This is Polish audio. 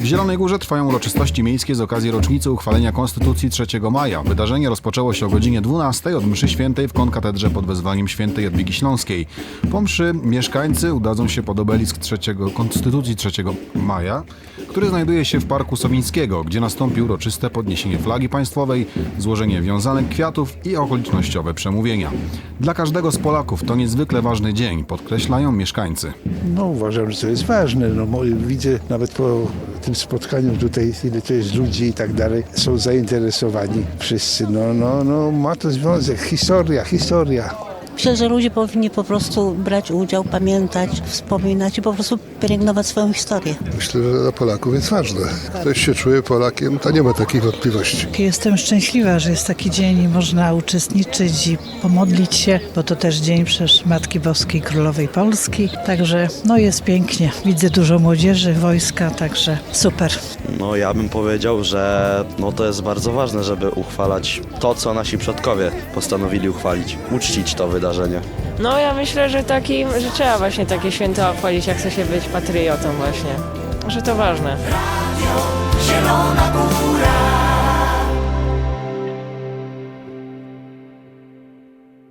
W Zielonej Górze trwają uroczystości miejskie z okazji rocznicy uchwalenia Konstytucji 3 maja. Wydarzenie rozpoczęło się o godzinie 12 od mszy świętej w konkatedrze pod wezwaniem świętej Jadwigi Śląskiej. Po mszy mieszkańcy udadzą się pod obelisk 3 Konstytucji 3 maja, który znajduje się w Parku Sowińskiego, gdzie nastąpi uroczyste podniesienie flagi państwowej, złożenie wiązanek kwiatów i okolicznościowe przemówienia. Dla każdego z Polaków to niezwykle ważny dzień, podkreślają mieszkańcy. No uważam, że to jest ważne. No, widzę nawet po tym spotkaniu tutaj, ile to jest ludzi i tak dalej, są zainteresowani wszyscy. No, no, no, ma to związek. Historia, historia. Myślę, że ludzie powinni po prostu brać udział, pamiętać, wspominać i po prostu pielęgnować swoją historię. Myślę, że dla Polaków jest ważne. Ktoś się czuje Polakiem, to nie ma takiej wątpliwości. Jestem szczęśliwa, że jest taki dzień i można uczestniczyć i pomodlić się, bo to też dzień przecież Matki Boskiej Królowej Polski. Także no jest pięknie. Widzę dużo młodzieży, wojska, także super. No ja bym powiedział, że no to jest bardzo ważne, żeby uchwalać to, co nasi przodkowie postanowili uchwalić, uczcić to wydarzenie. No ja myślę, że, taki, że trzeba właśnie takie święta obchodzić, jak chce się być patriotą właśnie. Że to ważne. Zielona Góra